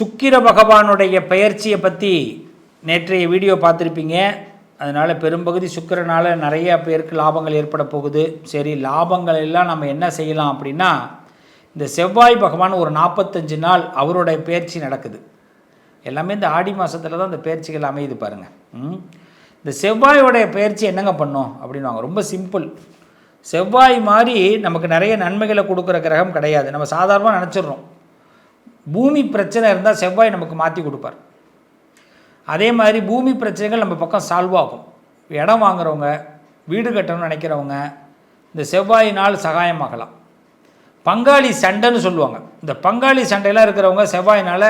சுக்கிர பகவானுடைய பெயர்ச்சியை பற்றி நேற்றைய வீடியோ பார்த்துருப்பீங்க. அதனால் பெரும்பகுதி சுக்கிரனால் நிறைய பேருக்கு லாபங்கள் ஏற்பட போகுது. சரி லாபங்கள் எல்லாம் நம்ம என்ன செய்யலாம் அப்படின்னா இந்த செவ்வாய் பகவான் ஒரு நாற்பத்தஞ்சு நாள் அவருடைய பயிற்சி நடக்குது. எல்லாமே இந்த ஆடி மாதத்தில் தான் இந்த பயிற்சிகள் அமையுது பாருங்கள் இந்த செவ்வாயோடைய பயிற்சி என்னங்க பண்ணும் அப்படின்வாங்க ரொம்ப சிம்பிள். செவ்வாய் மாதிரி நமக்கு நிறைய நன்மைகளை கொடுக்குற கிரகம் கிடையாது. நம்ம சாதாரணமாக நினச்சிடுறோம். பூமி பிரச்சனை இருந்தால் செவ்வாய் நமக்கு மாற்றி கொடுப்பார். அதே மாதிரி பூமி பிரச்சனைகள் நம்ம பக்கம் சால்வ் ஆகும். இடம் வாங்குறவங்க வீடு கட்டணும்னு நினைக்கிறவங்க இந்த செவ்வாயினால் சகாயமாகலாம். பங்காளி சண்டைன்னு சொல்லுவாங்க. இந்த பங்காளி சண்டையெல்லாம் இருக்கிறவங்க செவ்வாயினால்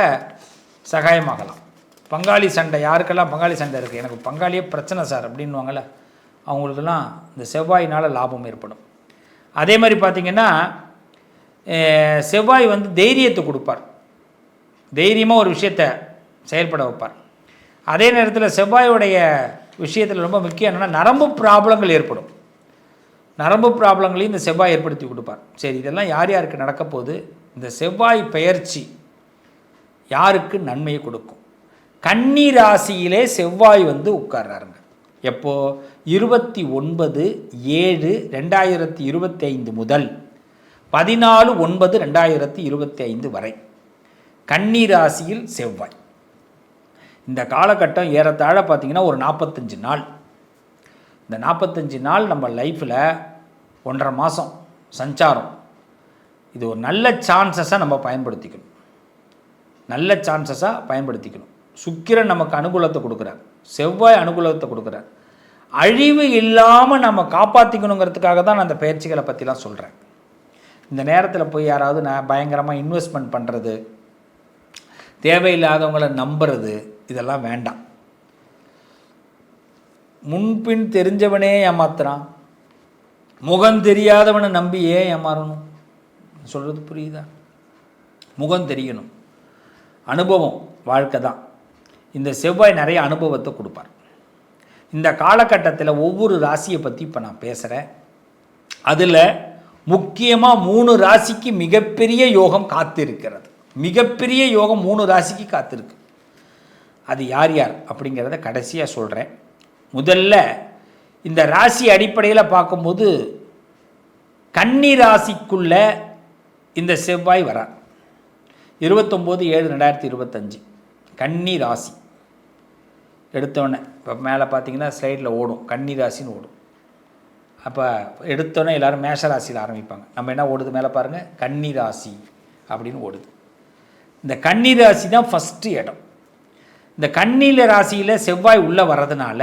சகாயமாகலாம். பங்காளி சண்டை யாருக்கெல்லாம் பங்காளி சண்டை இருக்குது எனக்கு பங்காளியே பிரச்சனை சார் அப்படின்வாங்கள்ல அவங்களுக்கெல்லாம் இந்த செவ்வாயினால் லாபம் ஏற்படும். அதே மாதிரி பார்த்திங்கன்னா செவ்வாய் வந்து தைரியத்தை கொடுப்பார். தைரியமாக ஒரு விஷயத்தை செயல்பட வைப்பார். அதே நேரத்தில் செவ்வாயோடைய விஷயத்தில் ரொம்ப முக்கியம் என்னென்னா நரம்பு ப்ராப்ளங்கள் ஏற்படும். நரம்பு ப்ராப்ளங்களையும் இந்த செவ்வாய் ஏற்படுத்தி கொடுப்பார். சரி இதெல்லாம் யார் யாருக்கு நடக்க போகுது? இந்த செவ்வாய் பெயர்ச்சி யாருக்கு நன்மையை கொடுக்கும்? கன்னி ராசியிலே செவ்வாய் வந்து உட்கார்றாருங்க. எப்போது இருபத்தி ஒன்பது ஏழு ரெண்டாயிரத்தி இருபத்தி ஐந்து முதல். பதினாலு ஒன்பது ரெண்டாயிரத்தி இருபத்தி ஐந்து வரை. கன்னி ராசியில் செவ்வாய். இந்த காலகட்டம் ஏறத்தாழ பார்த்தீங்கன்னா ஒரு நாற்பத்தஞ்சு நாள். இந்த நாற்பத்தஞ்சு நாள் நம்ம லைஃப்பில் ஒன்றரை மாதம் சஞ்சாரம். இது ஒரு நல்ல சான்சஸாக நம்ம பயன்படுத்திக்கணும். நல்ல சான்சஸாக பயன்படுத்திக்கணும். சுக்கிரன் நமக்கு அனுகூலத்தை கொடுக்குறார். செவ்வாய் அனுகூலத்தை கொடுக்குறார். அழிவு இல்லாமல் நம்ம காப்பாற்றிக்கணுங்கிறதுக்காக தான் நான் அந்த பயிற்சிகளை பற்றிலாம் சொல்கிறேன் இந்த நேரத்தில் போய் யாராவது நான் பயங்கரமாக இன்வெஸ்ட்மெண்ட் பண்ணுறது தேவையில்லாதவங்கள நம்புறது இதெல்லாம் வேண்டாம். முன்பின் தெரிஞ்சவனே ஏமாத்துறான். முகம் தெரியாதவனை நம்பி ஏன் ஏமாறணும்? சொல்கிறது புரியுதா? முகம் தெரியணும். அனுபவம் வாழ்க்கை தான். இந்த செவ்வாய் நிறைய அனுபவத்தை கொடுப்பார். இந்த காலகட்டத்தில் ஒவ்வொரு ராசியை பற்றி இப்போ நான் பேசுகிறேன் அதில் முக்கியமாக மூணு ராசிக்கு மிகப்பெரிய யோகம் காத்திருக்கிறது. மிகப்பெரிய யோகம் மூணு ராசிக்கு காத்திருக்கு. அது யார் யார் அப்படிங்கிறத கடைசியாக சொல்கிறேன் முதல்ல இந்த ராசி அடிப்படையில் பார்க்கும்போது கன்னி ராசிக்குள்ள இந்த செவ்வாய் வரார். இருபத்தொம்போது ஏழு ரெண்டாயிரத்தி இருபத்தஞ்சு. கன்னி ராசி. எடுத்தோடனே இப்போ மேலே பார்த்தீங்கன்னா ஸ்லைடில் ஓடும். கன்னி ராசின்னு ஓடும். அப்போ எடுத்தோடனே எல்லாரும் மேஷ ராசியில் ஆரம்பிப்பாங்க. நம்ம என்ன ஓடுது மேலே பாருங்கள் கன்னி ராசி அப்படின்னு ஓடுது. இந்த கன்னி ராசி தான் ஃபஸ்ட்டு இடம். இந்த கன்னீல ராசியில் செவ்வாய் உள்ளே வர்றதுனால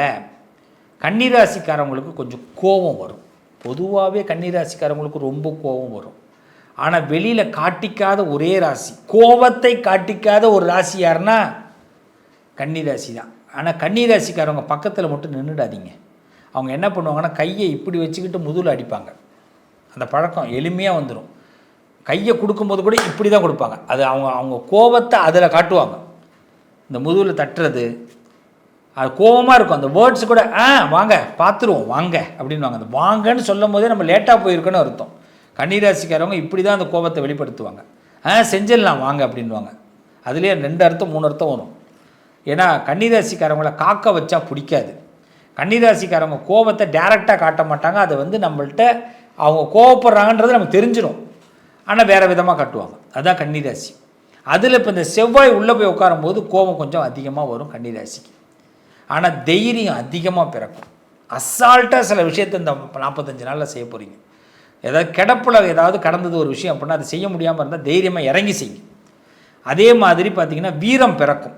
கன்னிராசிக்காரவங்களுக்கு கொஞ்சம் கோபம் வரும். பொதுவாகவே கன்னிராசிக்காரவங்களுக்கு ரொம்ப கோபம் வரும். ஆனால் வெளியில் காட்டிக்காத ஒரே ராசி கோபத்தை காட்டிக்காத ஒரு ராசி யாருன்னா கன்னிராசி தான். ஆனால் கன்னிராசிக்காரவங்க பக்கத்தில் மட்டும் நின்றுடாதீங்க அவங்க என்ன பண்ணுவாங்கன்னா கையை இப்படி வச்சுக்கிட்டு முதுகில் அடிப்பாங்க. அந்த பழக்கம் எளிமையாக வந்துடும் கையை கொடுக்கும்போது கூட இப்படி தான் கொடுப்பாங்க. அது அவங்க அவங்க கோபத்தை அதில் காட்டுவாங்க. இந்த முதுகில் தட்டுறது அது கோபமாக இருக்கும். அந்த வேர்ட்ஸ் கூட ஆ வாங்க பார்த்துருவோம் வாங்க அப்படின்வாங்க அந்த வாங்கன்னு சொல்லும் போதே நம்ம லேட்டாக போயிருக்கோன்னு அர்த்தம். கன்னிராசிக்காரவங்க இப்படி தான் அந்த கோபத்தை வெளிப்படுத்துவாங்க. ஆ செஞ்சிடலாம் வாங்க அப்படின்வாங்க அதுலேயே ரெண்டு அர்த்தம் மூணு அர்த்தம் வரும். ஏன்னா கன்னிராசிக்காரவங்கள காக்க வச்சா பிடிக்காது. கன்னிராசிக்காரவங்க கோபத்தை டைரெக்டாக காட்ட மாட்டாங்க. அதை வந்து நம்மள்ட்ட அவங்க கோவப்படுறாங்கன்றது நமக்கு தெரிஞ்சிடும் ஆனால் வேறு விதமாக கட்டுவாங்க. அதுதான் கன்னிராசி. அதில் இப்போ இந்த செவ்வாய் உள்ளே போய் உட்காரும்போது கோபம் கொஞ்சம் அதிகமாக வரும் கன்னிராசிக்கு. ஆனால் தைரியம் அதிகமாக பிறக்கும். அசால்ட்டாக சில விஷயத்தை இந்த நாற்பத்தஞ்சு நாளில் செய்ய போகிறீங்க ஏதாவது கிடப்பில் ஏதாவது கடந்தது ஒரு விஷயம் அப்படின்னா அதை செய்ய முடியாமல் இருந்தால் தைரியமாக இறங்கி செய்யும் அதே மாதிரி பார்த்திங்கன்னா வீரம் பிறக்கும்.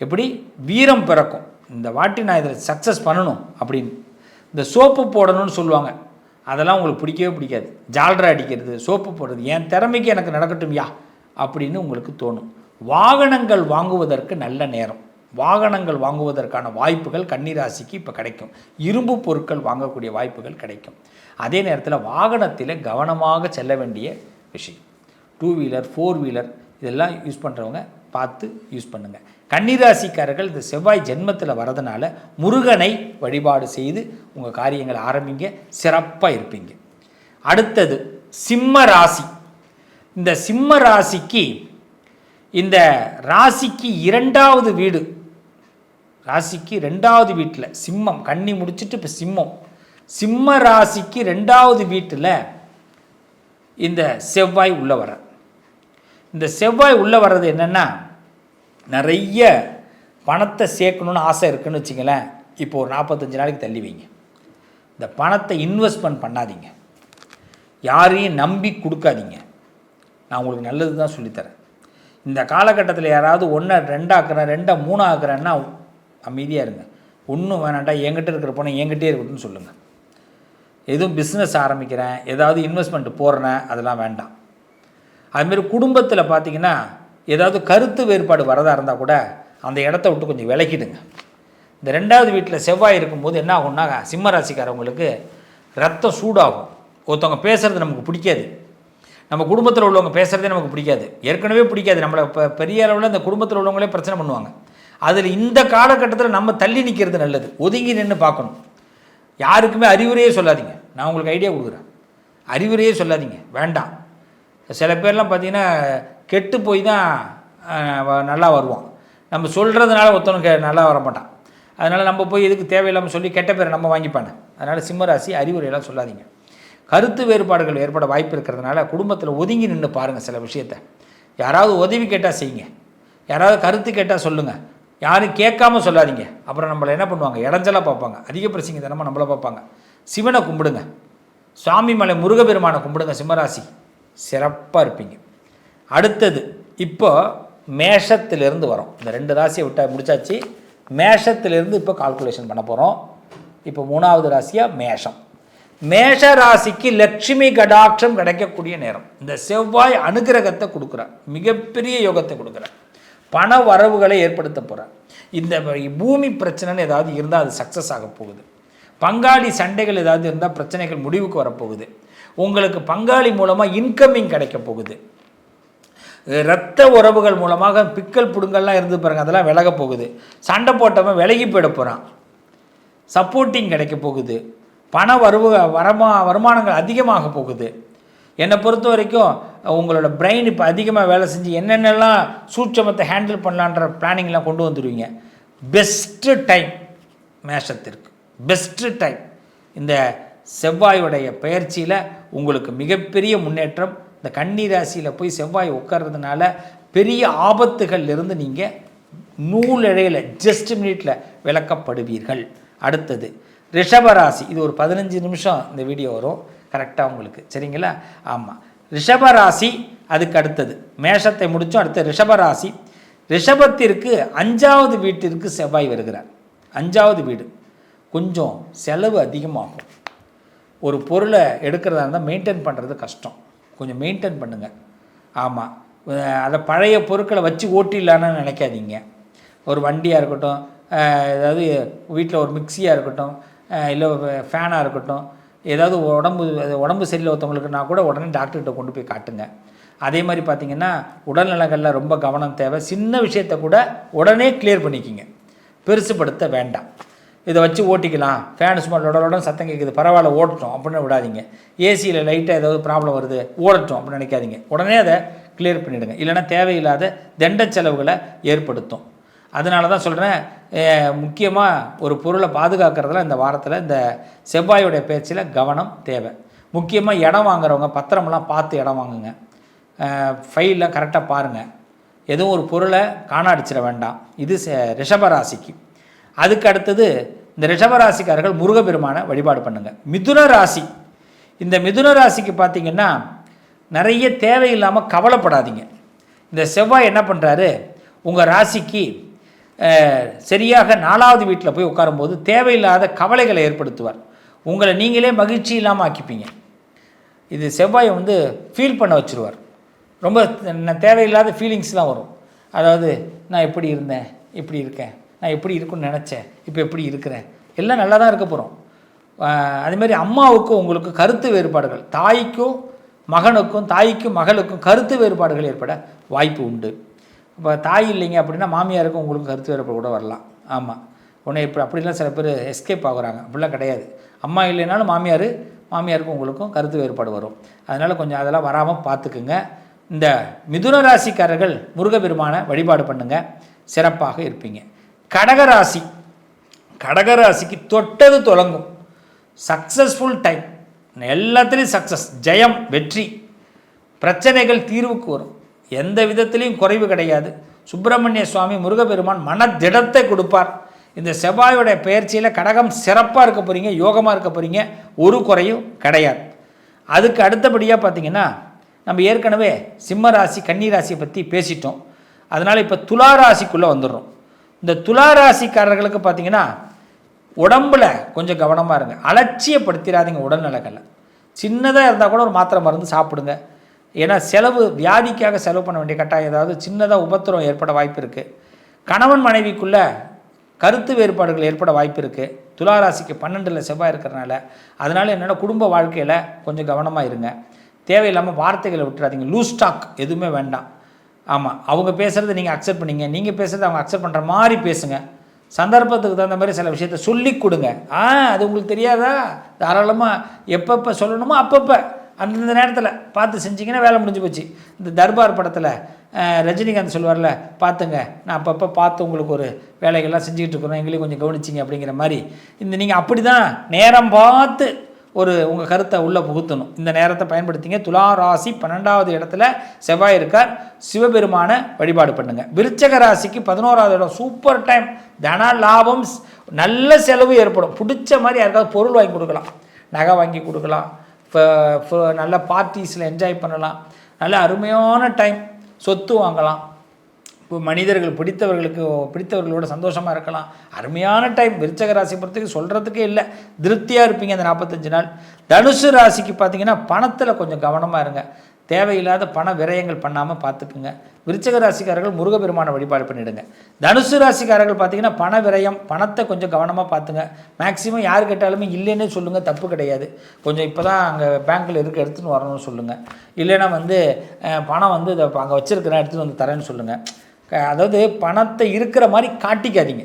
எப்படி? வீரம் பிறக்கும். இந்த வாட்டி நான் இதில் சக்ஸஸ் பண்ணணும் அப்படின்னு. இந்த சோப்பு போடணும்னு சொல்லுவாங்க. அதெல்லாம் உங்களுக்கு பிடிக்கவே பிடிக்காது. ஜால்ரா அடிக்கிறது சோப்பு போடுறது என் திறமைக்கு எனக்கு நடக்கட்டும் யா அப்படின்னு உங்களுக்கு தோணும். வாகனங்கள் வாங்குவதற்கு நல்ல நேரம். வாகனங்கள் வாங்குவதற்கான வாய்ப்புகள் கன்னிராசிக்கு இப்போ கிடைக்கும். இரும்பு பொருட்கள் வாங்கக்கூடிய வாய்ப்புகள் கிடைக்கும். அதே நேரத்தில் வாகனத்தில் கவனமாக செல்ல வேண்டிய விஷயம். டூ வீலர் ஃபோர் வீலர் இதெல்லாம் யூஸ் பண்ணுறவங்க பார்த்து யூஸ் பண்ணுங்கள் கன்னிராசிக்காரர்கள் இந்த செவ்வாய் ஜென்மத்தில் வரதுனால முருகனை வழிபாடு செய்து உங்கள் காரியங்களை ஆரம்பிங்க சிறப்பாக இருப்பீங்க. அடுத்தது சிம்ம ராசி. இந்த சிம்ம ராசிக்கு இந்த ராசிக்கு இரண்டாவது வீடு. ராசிக்கு ரெண்டாவது வீட்டில் சிம்மம் கண்ணி முடிச்சுட்டு இப்போ சிம்மம். சிம்ம ராசிக்கு ரெண்டாவது வீட்டில் இந்த செவ்வாய் உள்ளே வர இந்த செவ்வாய் உள்ளே வர்றது என்னென்னா நிறைய பணத்தை சேர்க்கணுன்னு ஆசை இருக்குதுன்னு வச்சுங்களேன் இப்போ ஒரு நாற்பத்தஞ்சு நாளைக்கு தள்ளி வைங்க. இந்த பணத்தை இன்வெஸ்ட்மெண்ட் பண்ணாதீங்க. யாரையும் நம்பி கொடுக்காதீங்க. நான் உங்களுக்கு நல்லது தான் சொல்லித்தரேன் இந்த காலகட்டத்தில் யாராவது ஒன்றை ரெண்டாக்குறேன் ரெண்டை மூணாக்குறேன்னா அமைதியாக இருங்க. ஒன்றும் வேணாண்டா என்கிட்ட இருக்கிற பணம் என்கிட்டே இருக்கட்டும்னு சொல்லுங்கள் எதுவும் பிஸ்னஸ் ஆரம்பிக்கிறேன் ஏதாவது இன்வெஸ்ட்மெண்ட் போடுறேன் அதெல்லாம் வேண்டாம். அதுமாரி குடும்பத்தில் பார்த்தீங்கன்னா ஏதாவது கருத்து வேறுபாடு வரதா இருந்தால் கூட அந்த இடத்த விட்டு கொஞ்சம் விலகிடுங்க. இந்த ரெண்டாவது வீட்டில் செவ்வாய் இருக்கும்போது என்ன ஆகும்னா சிம்ம ராசிக்காரவங்களுக்கு ரத்தம் சூடாகும். ஒருத்தவங்க பேசுகிறது நமக்கு பிடிக்காது. நம்ம குடும்பத்தில் உள்ளவங்க பேசுகிறதே நமக்கு பிடிக்காது. ஏற்கனவே பிடிக்காது. நம்மளை இப்போ பெரிய அளவில் இந்த குடும்பத்தில் உள்ளவங்களே பிரச்சனை பண்ணுவாங்க. அதில் இந்த காலகட்டத்தில் நம்ம தள்ளி நிற்கிறது நல்லது. ஒதுங்கி நின்று பார்க்கணும். யாருக்குமே அறிவுரையே சொல்லாதீங்க. நான் உங்களுக்கு ஐடியா கொடுக்குறேன். அறிவுரையே சொல்லாதீங்க. வேண்டாம். சில பேர்லாம் பார்த்தீங்கன்னா கெட்டு போய் தான் நல்லா வருவான். நம்ம சொல்கிறதுனால ஒருத்தவங்க நல்லா வர மாட்டான். அதனால் நம்ம போய் இதுக்கு தேவையில்லாமல் சொல்லி கெட்ட பேரை நம்ம வாங்கிப்பானே. அதனால் சிம்மராசி அறிவுரையெல்லாம் சொல்லாதீங்க. கருத்து வேறுபாடுகள் ஏற்பட வாய்ப்பு இருக்கிறதுனால குடும்பத்தில் ஒதுங்கி நின்று பாருங்கள் சில விஷயத்த. யாராவது உதவி கேட்டால் செய்யுங்க. யாராவது கருத்து கேட்டால் சொல்லுங்கள் யாரும் கேட்காம சொல்லாதீங்க. அப்புறம் நம்மளை என்ன பண்ணுவாங்க? இடைஞ்சலாக பார்ப்பாங்க. அதிக பிரசிங்க தினமும் நம்மளை பார்ப்பாங்க. சிவனை கும்பிடுங்க. சுவாமி மலை முருகபெருமானை கும்பிடுங்க சிம்மராசி. சிறப்பாக இருப்பீங்க. அடுத்தது இப்போ மேஷத்திலிருந்து வரோம். இந்த ரெண்டு ராசியை விட்டா முடிச்சாச்சு. மேஷத்திலிருந்து இப்போ கால்குலேஷன் பண்ண போகிறோம் இப்போ மூணாவது ராசியாக மேஷம். மேஷ ராசிக்கு லட்சுமி கடாட்சம் கிடைக்கக்கூடிய நேரம். இந்த செவ்வாய் அனுகிரகத்தை கொடுக்குறார். மிகப்பெரிய யோகத்தை கொடுக்குறார். பண வரவுகளை ஏற்படுத்த போகிறார் இந்த பூமி பிரச்சனைன்னு ஏதாவது இருந்தால் அது சக்ஸஸ் ஆக போகுது. பங்காளி சண்டைகள் ஏதாவது இருந்தால் பிரச்சனைகள் முடிவுக்கு வரப்போகுது. உங்களுக்கு பங்காளி மூலமாக இன்கமிங் கிடைக்க போகுது. இரத்த உறவுகள் மூலமாக பிக்கல் புடுங்கள்லாம் இருந்து பாருங்க அதெல்லாம் விலக போகுது. சண்டை போட்டவன் விலகி போயிட போகிறான் சப்போர்ட்டிங் கிடைக்க போகுது. பண வரவு வரமா வருமானங்கள் அதிகமாக போகுது. என்னை பொறுத்த வரைக்கும் உங்களோட பிரெயின் இப்போ அதிகமாக வேலை செஞ்சு என்னென்னலாம் சூட்சமத்தை ஹேண்டில் பண்ணலான்ற பிளானிங்லாம் கொண்டு வந்துடுவீங்க பெஸ்ட்டு டைம் மேஷத்திற்கு. பெஸ்ட்டு டைம் இந்த செவ்வாயுடைய பயிற்சியில் உங்களுக்கு மிகப்பெரிய முன்னேற்றம். இந்த கன்னி ராசியில் போய் செவ்வாய் உட்கார்றதுனால பெரிய ஆபத்துகள்லேருந்து நீங்கள் நூலிழையில் ஜஸ்ட் மினிட்ல விளக்கப்படுவீர்கள். அடுத்தது ரிஷபராசி இது ஒரு பதினஞ்சு நிமிஷம் இந்த வீடியோ வரும். கரெக்டாக உங்களுக்கு. சரிங்களா? ஆமாம் ரிஷபராசி அதுக்கு அடுத்தது. மேஷத்தை முடித்தோம் அடுத்த ரிஷபராசி ரிஷபத்திற்கு அஞ்சாவது வீட்டிற்கு செவ்வாய் வருகிறார். அஞ்சாவது வீடு. கொஞ்சம் செலவு அதிகமாகும். ஒரு பொருளை எடுக்கிறதா இருந்தால் மெயின்டைன் பண்ணுறது கஷ்டம். கொஞ்சம் மெயின்டைன் பண்ணுங்கள் ஆமாம் அதை பழைய பொருட்களை வச்சு ஓட்டிடலான்னு நினைக்காதீங்க. ஒரு வண்டியாக இருக்கட்டும் ஏதாவது வீட்டில் ஒரு மிக்சியாக இருக்கட்டும் இல்லை ஃபேனாக இருக்கட்டும் ஏதாவது உடம்பு உடம்பு சரியில்லை ஒருத்தவங்களுக்குனா கூட உடனே டாக்டர்கிட்ட கொண்டு போய் காட்டுங்க. அதே மாதிரி பார்த்தீங்கன்னா உடல்நலங்களில் ரொம்ப கவனம் தேவை. சின்ன விஷயத்தை கூட உடனே கிளியர் பண்ணிக்கிங்க. பெருசுப்படுத்த வேண்டாம். இதை வச்சு ஓட்டிக்கலாம். ஃபேன் சும்மா லொடலோட சத்தம் கேட்குது பரவாயில்ல ஓடட்டும் அப்படின்னு விடாதீங்க. ஏசியில் லைட்டாக ஏதாவது ப்ராப்ளம் வருது ஓடட்டும் அப்படின்னு நினைக்காதீங்க. உடனே அதை கிளியர் பண்ணிவிடுங்க இல்லைன்னா தேவையில்லாத தண்ட செலவுகளை ஏற்படுத்தும். அதனால தான் சொல்கிறேன் முக்கியமாக ஒரு பொருளை பாதுகாக்கிறதுல இந்த வாரத்தில் இந்த செவ்வாயுடைய பேச்சில் கவனம் தேவை. முக்கியமாக இடம் வாங்குறவங்க பத்திரமெல்லாம் பார்த்து இடம் வாங்குங்க. ஃபைல்லாம் கரெக்டாக பாருங்கள் எதுவும் ஒரு பொருளை காணாடிச்சிட வேண்டாம். இது ரிஷபராசிக்கு அதுக்கு அடுத்தது இந்த ரிஷபராசிக்காரர்கள் முருகப்பெருமானை வழிபாடு பண்ணுங்கள் மிதுன ராசி. இந்த மிதுன ராசிக்கு பார்த்தீங்கன்னா நிறைய தேவையில்லாமல் கவலைப்படாதீங்க. இந்த செவ்வாய் என்ன பண்ணுறாரு உங்கள் ராசிக்கு சரியாக நாலாவது வீட்டில் போய் உட்காரும்போது தேவையில்லாத கவலைகளை ஏற்படுத்துவார். உங்களை நீங்களே மகிழ்ச்சி இல்லாமல் ஆக்கிப்பீங்க. இது செவ்வாயை வந்து ஃபீல் பண்ண வச்சுருவார். ரொம்ப தேவையில்லாத ஃபீலிங்ஸ்லாம் வரும். அதாவது நான் எப்படி இருந்தேன் இப்படி இருக்கேன். நான் எப்படி இருக்குன்னு நினச்சேன். இப்போ எப்படி இருக்கிறேன்? எல்லாம் நல்லா தான் இருக்க போகிறோம் அதேமாதிரி அம்மாவுக்கும் உங்களுக்கு கருத்து வேறுபாடுகள். தாய்க்கும் மகனுக்கும் தாய்க்கும் மகளுக்கும் கருத்து வேறுபாடுகள் ஏற்பட வாய்ப்பு உண்டு. இப்போ தாய் இல்லைங்க அப்படின்னா மாமியாருக்கும் உங்களுக்கு கருத்து வேறுபாடு கூட வரலாம். ஆமாம் உடனே இப்போ அப்படிலாம் சில பேர் எஸ்கேப் ஆகுறாங்க. அப்படிலாம் கிடையாது. அம்மா இல்லைனாலும் மாமியார் மாமியாருக்கும் உங்களுக்கும் கருத்து வேறுபாடு வரும். அதனால் கொஞ்சம் அதெல்லாம் வராமல் பார்த்துக்குங்க இந்த மிதுன ராசிக்காரர்கள் முருகபெருமான வழிபாடு பண்ணுங்கள் சிறப்பாக இருப்பீங்க. கடகராசி. கடகராசிக்கு தொட்டது தொடங்கும். சக்ஸஸ்ஃபுல் டைம் எல்லாத்துலேயும் சக்ஸஸ் ஜெயம் வெற்றி. பிரச்சனைகள் தீர்வுக்கு வரும். எந்த விதத்திலையும் குறைவு கிடையாது. சுப்பிரமணிய சுவாமி முருகப்பெருமான் மனதிடத்தை கொடுப்பார். இந்த செவ்வாயோட பெயர்ச்சியில் கடகம் சிறப்பாக இருக்க போகிறீங்க யோகமாக இருக்க போகிறீங்க ஒரு குறையும் கிடையாது. அதுக்கு அடுத்தபடியாக பார்த்தீங்கன்னா நம்ம ஏற்கனவே சிம்ம ராசி கன்னி ராசியை பற்றி பேசிட்டோம். அதனால் இப்போ துலா ராசிக்குள்ளே வந்துடுறோம். இந்த துலா ராசிக்காரர்களுக்கு பார்த்தீங்கன்னா உடம்புல கொஞ்சம் கவனமாக இருங்க. அலட்சியப்படுத்திடாதீங்க உடல்நலங்களை சின்னதாக இருந்தால் கூட ஒரு மாத்திரை மருந்து சாப்பிடுங்க. ஏன்னா செலவு வியாதிக்காக செலவு பண்ண வேண்டிய கட்டாயம் ஏதாவது சின்னதாக உபத்திரம் ஏற்பட வாய்ப்பு இருக்குது கணவன் மனைவிக்குள்ள கருத்து வேறுபாடுகள் ஏற்பட வாய்ப்பு இருக்குது துளாராசிக்கு பன்னெண்டில் செவ்வாய் இருக்கிறனால அதனால் என்னென்னா குடும்ப வாழ்க்கையில் கொஞ்சம் கவனமாக இருங்க. தேவையில்லாமல் வார்த்தைகளை விட்டுறாதீங்க. லூஸ் ஸ்டாக் எதுவுமே வேண்டாம். ஆமாம் அவங்க பேசுகிறத நீங்கள் அக்செப்ட் பண்ணீங்க. நீங்கள் பேசுகிறத அவங்க அக்செப்ட் பண்ணுற மாதிரி பேசுங்க. சந்தர்ப்பத்துக்கு தகுந்த மாதிரி சில விஷயத்த சொல்லி கொடுங்க. ஆ அது உங்களுக்கு தெரியாதா? தாராளமாக எப்பப்போ சொல்லணுமோ அப்பப்போ. அந்தந்த நேரத்தில் பார்த்து செஞ்சிங்கன்னா வேலை முடிஞ்சு போச்சு. இந்த தர்பார் படத்தில் ரஜினிகாந்த் சொல்லுவார்ல பார்த்துங்க நான் அப்பப்போ பார்த்து உங்களுக்கு ஒரு வேலைகள்லாம் செஞ்சுக்கிட்டு இருக்கிறோம் எங்களையும் கொஞ்சம் கவனிச்சிங்க அப்படிங்கிற மாதிரி. இந்த நீங்கள் அப்படி தான் நேரம் பார்த்து ஒரு உங்கள் கருத்தை உள்ளே புகுத்தணும். இந்த நேரத்தை பயன்படுத்திங்க. துலா ராசி பன்னெண்டாவது இடத்துல செவ்வாய் இருக்கார். சிவபெருமான வழிபாடு பண்ணுங்க. விருச்சக ராசிக்கு பதினோராவது இடம். சூப்பர் டைம் தன லாபம் நல்ல செலவு ஏற்படும். பிடிச்ச மாதிரி யாருக்காவது பொருள் வாங்கி கொடுக்கலாம். நகை வாங்கி கொடுக்கலாம். நல்ல பார்ட்டிஸில் என்ஜாய் பண்ணலாம். நல்ல அருமையான டைம் சொத்து வாங்கலாம். மனிதர்கள் பிடித்தவர்களுக்கு பிடித்தவர்களோட சந்தோஷமாக இருக்கலாம். அருமையான டைம் விருச்சக ராசி பொறுத்தவரைக்கும் சொல்கிறதுக்கே இல்லை. திருப்தியாக இருப்பீங்க அந்த நாற்பத்தஞ்சு நாள். தனுசு ராசிக்கு பார்த்தீங்கன்னா பணத்தில் கொஞ்சம் கவனமாக இருங்க. தேவையில்லாத பண விரயங்கள் பண்ணாமல் பார்த்துக்குங்க விருச்சக ராசிக்காரர்கள் முருகப்பெருமான வழிபாடு பண்ணிடுங்க. தனுசு ராசிக்காரர்கள் பார்த்தீங்கன்னா பண விரயம் பணத்தை கொஞ்சம் கவனமாக பார்த்துங்க மேக்ஸிமம் யார் கேட்டாலுமே இல்லைன்னே சொல்லுங்கள் தப்பு கிடையாது. கொஞ்சம் இப்போ தான் அங்கே பேங்க்கில் இருக்க எடுத்துன்னு வரணும்னு சொல்லுங்கள் இல்லைன்னா வந்து பணம் வந்து இதை அங்கே வச்சுருக்கிறேன் எடுத்துகிட்டு வந்து தரேன்னு சொல்லுங்கள் அதாவது பணத்தை இருக்கிற மாதிரி காட்டிக்காதீங்க.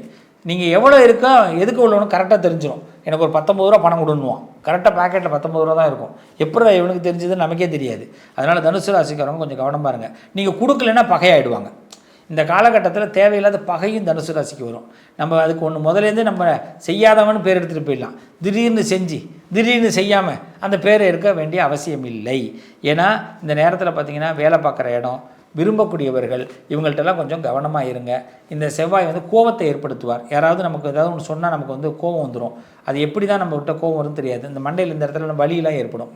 நீங்கள் எவ்வளோ இருக்கோ எதுக்கு உள்ளவனு கரெக்டாக தெரிஞ்சிடும் எனக்கு ஒரு பத்தொம்பது ரூபா பணம் கொடுன்னுவான். கரெக்டாக பேக்கெட்டில் பத்தொம்பது ரூபா தான் இருக்கும். எப்படி இவனுக்கு தெரிஞ்சதுன்னு நமக்கே தெரியாது. அதனால் தனுசு ராசிக்காரவங்க கொஞ்சம் கவனமாக இருங்க. நீங்கள் கொடுக்கலன்னா பகையாயிடுவாங்க. இந்த காலகட்டத்தில் தேவையில்லாத பகையும் தனுசு ராசிக்கு வரும். நம்ம அதுக்கு ஒன்று முதலேருந்து நம்ம செய்யாதவன் பேர் எடுத்துகிட்டு போயிடலாம். திடீர்னு செஞ்சு திடீர்னு செய்யாமல் அந்த பேரை எடுக்க வேண்டிய அவசியம் இல்லை. ஏன்னா இந்த நேரத்தில் பார்த்தீங்கன்னா வேலை பார்க்குற இடம் விரும்பக்கூடியவர்கள் இவங்கள்ட்டெல்லாம் கொஞ்சம் கவனமாக இருங்க. இந்த செவ்வாய் வந்து கோபத்தை ஏற்படுத்துவார். யாராவது நமக்கு ஏதாவது ஒன்று சொன்னால் நமக்கு வந்து கோபம் வந்துடும் அது எப்படி தான் நம்ம விட்ட கோபம் வரும்னு தெரியாது. இந்த மண்டையில் இந்த இடத்துல வலியெல்லாம் ஏற்படும்.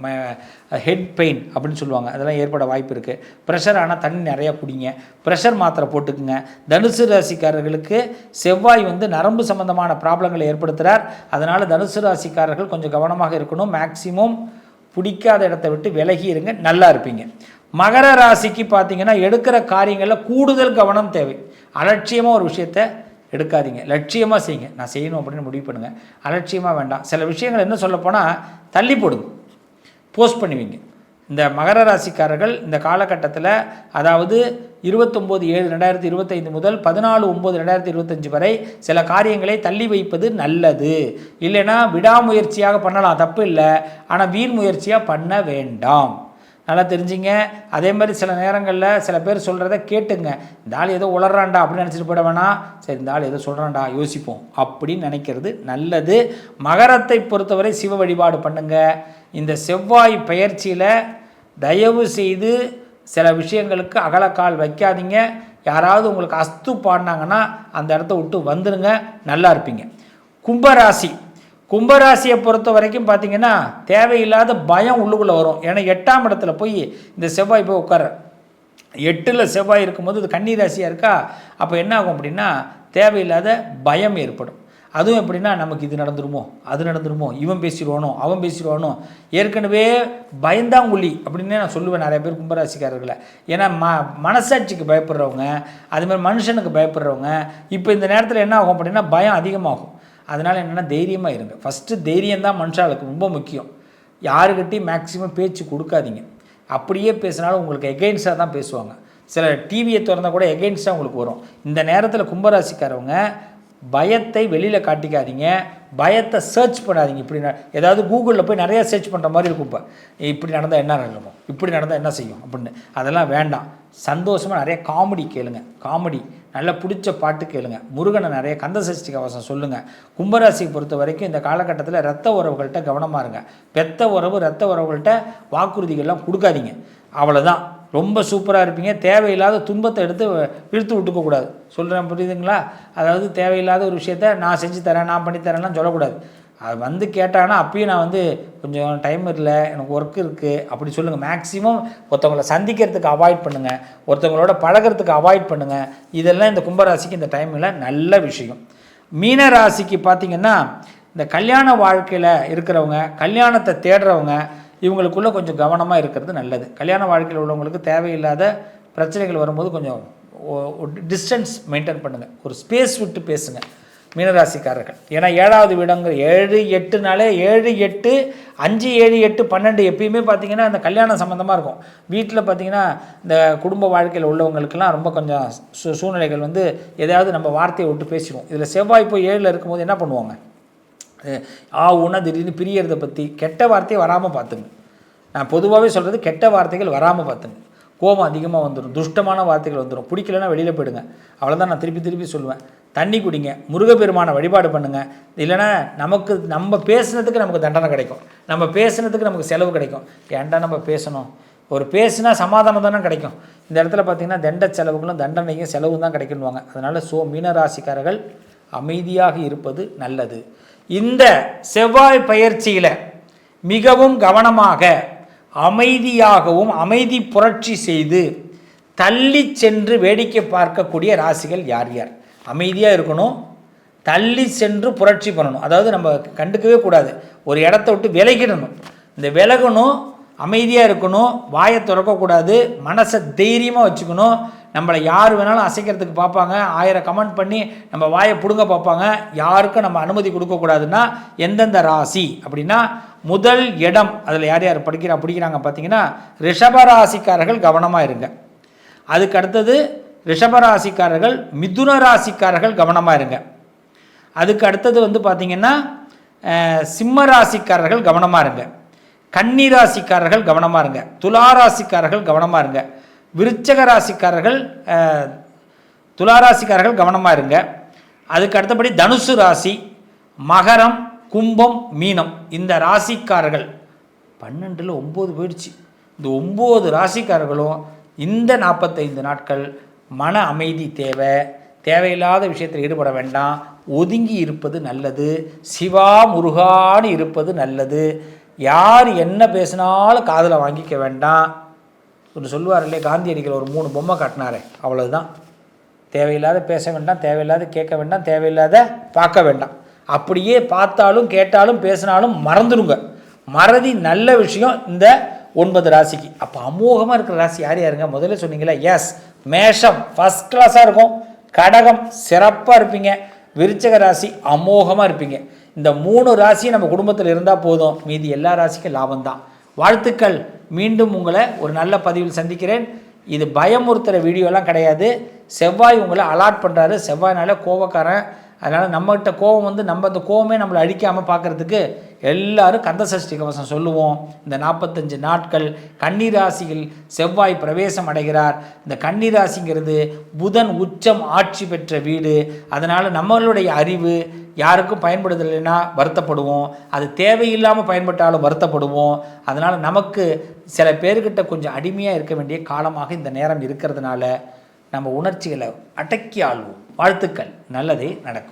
ஹெட் பெயின் அப்படின்னு சொல்லுவாங்க. அதெல்லாம் ஏற்பட வாய்ப்பு இருக்குது ப்ரெஷர் ஆனால் தண்ணி நிறையா குடிங்க. ப்ரெஷர் மாத்திரை போட்டுக்குங்க. தனுசு ராசிக்காரர்களுக்கு செவ்வாய் வந்து நரம்பு சம்பந்தமான ப்ராப்ளங்களை ஏற்படுத்துகிறார் அதனால் தனுசு ராசிக்காரர்கள் கொஞ்சம் கவனமாக இருக்கணும். மேக்சிமம் பிடிக்காத இடத்த விட்டு விலகி இருங்க. நல்லா இருப்பீங்க. மகர ராசிக்கு பார்த்தீங்கன்னா எடுக்கிற காரியங்களில் கூடுதல் கவனம் தேவை. அலட்சியமாக ஒரு விஷயத்தை எடுக்காதீங்க. லட்சியமாக செய்யுங்க. நான் செய்யணும் அப்படின்னு முடிவு பண்ணுங்கள் அலட்சியமாக வேண்டாம். சில விஷயங்கள் என்ன சொல்லப்போனால் தள்ளி போடுங்க. போஸ்ட் பண்ணுவீங்க. இந்த மகர ராசிக்காரர்கள் இந்த காலகட்டத்தில் அதாவது இருபத்தொம்போது ஏழு ரெண்டாயிரத்தி இருபத்தைந்து முதல் பதினாலு ஒம்பது ரெண்டாயிரத்தி இருபத்தஞ்சு வரை சில காரியங்களை தள்ளி வைப்பது நல்லது. இல்லைன்னா விடாமுயற்சியாக பண்ணலாம். தப்பு இல்லை. ஆனால் வீண் முயற்சியாக பண்ண வேண்டாம். நல்லா தெரிஞ்சுங்க. அதே மாதிரி சில நேரங்களில் சில பேர் சொல்கிறத கேட்டுங்க. இந்த ஆள் ஏதோ உளறான்டா அப்படின்னு நினச்சிட்டு போயிட வேணாம். சரி இந்த ஆள் ஏதோ சொல்கிறான்டா யோசிப்போம். அப்படின்னு நினைக்கிறது நல்லது. மகரத்தை பொறுத்தவரை சிவ வழிபாடு பண்ணுங்க. இந்த செவ்வாய் பயிற்சியில் தயவு செய்து சில விஷயங்களுக்கு அகலக்கால் வைக்காதீங்க. யாராவது உங்களுக்கு அஸ்து பாடினாங்கன்னா அந்த இடத்த விட்டு வந்துடுங்க நல்லா இருப்பீங்க. கும்பராசி. கும்பராசியை பொறுத்த வரைக்கும் பார்த்தீங்கன்னா தேவையில்லாத பயம் உள்ளுக்குள்ளே வரும். ஏன்னா எட்டாம் இடத்துல போய் இந்த செவ்வாய் போய் உட்கார எட்டில் செவ்வாய் இருக்கும்போது இது கன்னி ராசியாக இருக்கா? அப்போ என்ன ஆகும் அப்படின்னா தேவையில்லாத பயம் ஏற்படும். அதுவும் எப்படின்னா நமக்கு இது நடந்துருமோ அது நடந்துருமோ இவன் பேசிடுவானோ அவன் பேசிடுவானோ ஏற்கனவே பயந்தாங்குழி அப்படின்னே நான் சொல்லுவேன் நிறைய பேர் கும்பராசிக்காரர்களை. ஏன்னா ம மனசாட்சிக்கு பயப்படுறவங்க அதுமாதிரி மனுஷனுக்கு பயப்படுறவங்க இப்போ இந்த நேரத்தில் என்ன ஆகும் அப்படின்னா பயம் அதிகமாகும். அதனால் என்னென்னா தைரியமாக இருங்க. ஃபஸ்ட்டு தைரியம் தான் மனுஷாளுக்கு ரொம்ப முக்கியம். யாருக்கிட்டையும் மேக்ஸிமம் பேச்சு கொடுக்காதீங்க. அப்படியே பேசினாலும் உங்களுக்கு எகெயின்ஸ்டாக தான் பேசுவாங்க. சில டிவியை திறந்தால் கூட எகெயின்ஸ்டாக உங்களுக்கு வரும். இந்த நேரத்தில் கும்பராசிக்காரவங்க பயத்தை வெளியில் காட்டிக்காதீங்க. பயத்தை சர்ச் பண்ணாதீங்க. இப்படி ஏதாவது கூகுளில் போய் நிறையா சர்ச் பண்ணுற மாதிரி இருக்கும் இப்போ. இப்படி நடந்தால் என்ன நடக்கும் இப்படி நடந்தால் என்ன செய்யும்? அப்படின்னு. அதெல்லாம் வேண்டாம். சந்தோஷமாக நிறைய காமெடி கேளுங்க. காமெடி நல்லா பிடிச்ச பாட்டு கேளுங்க. முருகனை நிறைய கந்த சஷ்டி கவசம் சொல்லுங்கள் கும்பராசியை பொறுத்த வரைக்கும் இந்த காலகட்டத்தில் ரத்த உறவுகள்கிட்ட கவனமாக இருங்க. பெத்த உறவு ரத்த உறவுகள்கிட்ட வாக்குறுதிகள்லாம் கொடுக்காதீங்க. அவ்வளோதான் ரொம்ப சூப்பராக இருப்பீங்க. தேவையில்லாத துன்பத்தை எடுத்து இழுத்து விட்டுக்க கூடாது. சொல்கிறேன் புரியுதுங்களா? அதாவது தேவையில்லாத ஒரு விஷயத்த நான் செஞ்சு தரேன் நான் பண்ணி தரேன்லாம் சொல்லக்கூடாது. அது வந்து கேட்டாங்கன்னா அப்பயும் நான் வந்து கொஞ்சம் டைம் இல்லை எனக்கு ஒர்க் இருக்குது அப்படி சொல்லுங்கள் மேக்ஸிமம் ஒருத்தவங்கள சந்திக்கிறதுக்கு அவாய்ட் பண்ணுங்கள் ஒருத்தவங்களோட பழகுறதுக்கு அவாய்ட் பண்ணுங்கள் இதெல்லாம் இந்த கும்பராசிக்கு இந்த டைமில் நல்ல விஷயம். மீன ராசிக்கு பார்த்தீங்கன்னா இந்த கல்யாண வாழ்க்கையில் இருக்கிறவங்க கல்யாணத்தை தேடுறவங்க இவங்களுக்குள்ளே கொஞ்சம் கவனமாக இருக்கிறது நல்லது. கல்யாண வாழ்க்கையில் உள்ளவங்களுக்கு தேவையில்லாத பிரச்சனைகள் வரும்போது கொஞ்சம் டிஸ்டன்ஸ் மெயின்டைன் பண்ணுங்கள் ஒரு ஸ்பேஸ் விட்டு பேசுங்கள் மீனராசிக்காரர்கள். ஏன்னா ஏழாவது வீடங்கிற ஏழு எட்டுனாலே ஏழு எட்டு அஞ்சு ஏழு எட்டு பன்னெண்டு எப்பயுமே பார்த்தீங்கன்னா இந்த கல்யாணம் சம்மந்தமாக இருக்கும். வீட்டில் பார்த்தீங்கன்னா இந்த குடும்ப வாழ்க்கையில் உள்ளவங்களுக்கெல்லாம் ரொம்ப கொஞ்சம் சூ சூழ்நிலைகள் வந்து எதையாவது நம்ம வார்த்தையை விட்டு பேசிடுவோம். இதில் செவ்வாய் போய் ஏழில் இருக்கும்போது என்ன பண்ணுவாங்க? ஆ ஊனா திடீர்னு பிரியறதை பற்றி கெட்ட வார்த்தையை வராமல் பார்த்துங்க நான் பொதுவாகவே சொல்கிறது கெட்ட வார்த்தைகள் வராமல் பார்த்துங்க கோபம் அதிகமாக வந்துடும் துஷ்டமான வார்த்தைகள் வந்துடும் பிடிக்கலன்னா வெளியில் போயிடுங்க. அவ்வளோதான் நான் திருப்பி திருப்பி சொல்லுவேன். தண்ணி குடிங்க முருகப்பெருமானை வழிபாடு பண்ணுங்கள் இல்லைன்னா நமக்கு நம்ம பேசுனதுக்கு நமக்கு தண்டனை கிடைக்கும். நம்ம பேசுனதுக்கு நமக்கு செலவு கிடைக்கும். ஏன்டா நம்ம பேசணும்? ஒரு பேசுனா சமாதானம் தானே கிடைக்கும். இந்த இடத்துல பார்த்தீங்கன்னா தண்ட செலவுகளும் தண்டனையும் செலவும் தான் கிடைக்கணுவாங்க அதனால் சோ மீனராசிக்காரர்கள் அமைதியாக இருப்பது நல்லது. இந்த செவ்வாய் பயிற்சியில் மிகவும் கவனமாக அமைதியாகவும் அமைதி புரட்சி செய்து தள்ளி சென்று வேடிக்கை பார்க்கக்கூடிய ராசிகள் யார் யார்? அமைதியாக இருக்கணும். தள்ளி சென்று புரட்சி பண்ணணும். அதாவது நம்ம கண்டுக்கவே கூடாது. ஒரு இடத்த விட்டு விலகிடணும். இந்த விலகணும் அமைதியாக இருக்கணும் வாயை திறக்கக்கூடாது மனசை தைரியமாக வச்சுக்கணும். நம்மளை யார் வேணாலும் அசைக்கிறதுக்கு பார்ப்பாங்க. ஆயிரம் கமெண்ட் பண்ணி நம்ம வாயை பிடுங்க பார்ப்பாங்க. யாருக்கும் நம்ம அனுமதி கொடுக்கக்கூடாதுன்னா எந்தெந்த ராசி அப்படின்னா முதல் இடம் அதில் யார் யார் படிக்கிறா பிடிக்கிறாங்க பார்த்தீங்கன்னா ரிஷபராசிக்காரர்கள் கவனமாக இருங்க. அதுக்கு அடுத்தது ரிஷபராசிக்காரர்கள் மிதுன ராசிக்காரர்கள் கவனமாக இருங்க. அதுக்கு அடுத்தது வந்து பார்த்தீங்கன்னா சிம்ம ராசிக்காரர்கள் கவனமாக இருங்க. கன்னி ராசிக்காரர்கள் கவனமாக இருங்க. துலா ராசிக்காரர்கள் கவனமாக இருங்க. விருச்சக ராசிக்காரர்கள் துலா ராசிக்காரர்கள் கவனமாக இருங்க. அதுக்கு அடுத்தபடி தனுசு ராசி மகரம் கும்பம் மீனம் இந்த ராசிக்காரர்கள். பன்னெண்டில் ஒம்பது போயிடுச்சு. இந்த ஒம்பது ராசிக்காரர்களும் இந்த நாற்பத்தைந்து நாட்கள் மன அமைதி தேவை. தேவையில்லாத விஷயத்தில் ஈடுபட வேண்டாம். ஒதுங்கி இருப்பது நல்லது. சிவா முருகான்னு இருப்பது நல்லது. யார் என்ன பேசினாலும் காதில் வாங்கிக்க வேண்டாம். ஒரு சொல்லுவார் இல்லையே? காந்தியடிகள் ஒரு மூணு பொம்மை காட்டினாரே. அவ்வளவுதான். தேவையில்லாத பேச வேண்டாம். தேவையில்லாத கேட்க வேண்டாம். தேவையில்லாத பார்க்க வேண்டாம். அப்படியே பார்த்தாலும் கேட்டாலும் பேசினாலும் மறந்துடுங்க. மறதி நல்ல விஷயம். இந்த ஒன்பது ராசிக்கு. அப்போ அமோகமாக இருக்கிற ராசி யார் யாருங்க? முதல்ல சொன்னீங்களா எஸ் மேஷம் ஃபஸ்ட் கிளாஸாக இருக்கும். கடகம் சிறப்பாக இருப்பீங்க. விருச்சக ராசி அமோகமாக இருப்பீங்க. இந்த மூணு ராசி நம்ம குடும்பத்தில் இருந்தால் போதும். மீதி எல்லா ராசிக்கும் லாபம்தான். வாழ்த்துக்கள். மீண்டும் உங்களை ஒரு நல்ல பதிவில் சந்திக்கிறேன். இது பயமுறுத்துகிற வீடியோலாம் கிடையாது. செவ்வாய் உங்களை அலாட் பண்ணுறாரு செவ்வாய்னால கோவக்காரன் அதனால் நம்மகிட்ட கோவம் வந்து நம்ம அந்த கோவமே நம்மளை அழிக்காமல் பார்க்குறதுக்கு எல்லாரும் கந்த சஷ்டி கவசம் சொல்லுவோம். இந்த நாற்பத்தஞ்சு நாட்கள் கன்னிராசியில் செவ்வாய் பிரவேசம் அடைகிறார். இந்த கன்னிராசிங்கிறது புதன் உச்சம் ஆட்சி பெற்ற வீடு. அதனால் நம்மளுடைய அறிவு யாருக்கும் பயன்படுதலைன்னா வருத்தப்படுவோம். அது தேவையில்லாமல் பயன்பட்டாலும் வருத்தப்படுவோம். அதனால் நமக்கு சில பேர்கிட்ட கொஞ்சம் அடிமையாக இருக்க வேண்டிய காலமாக இந்த நேரம் இருக்கிறதுனால நம்ம உணர்ச்சிகளை அடக்கி ஆள்வோம். வாழ்த்துக்கள். நல்லதே நடக்கும்.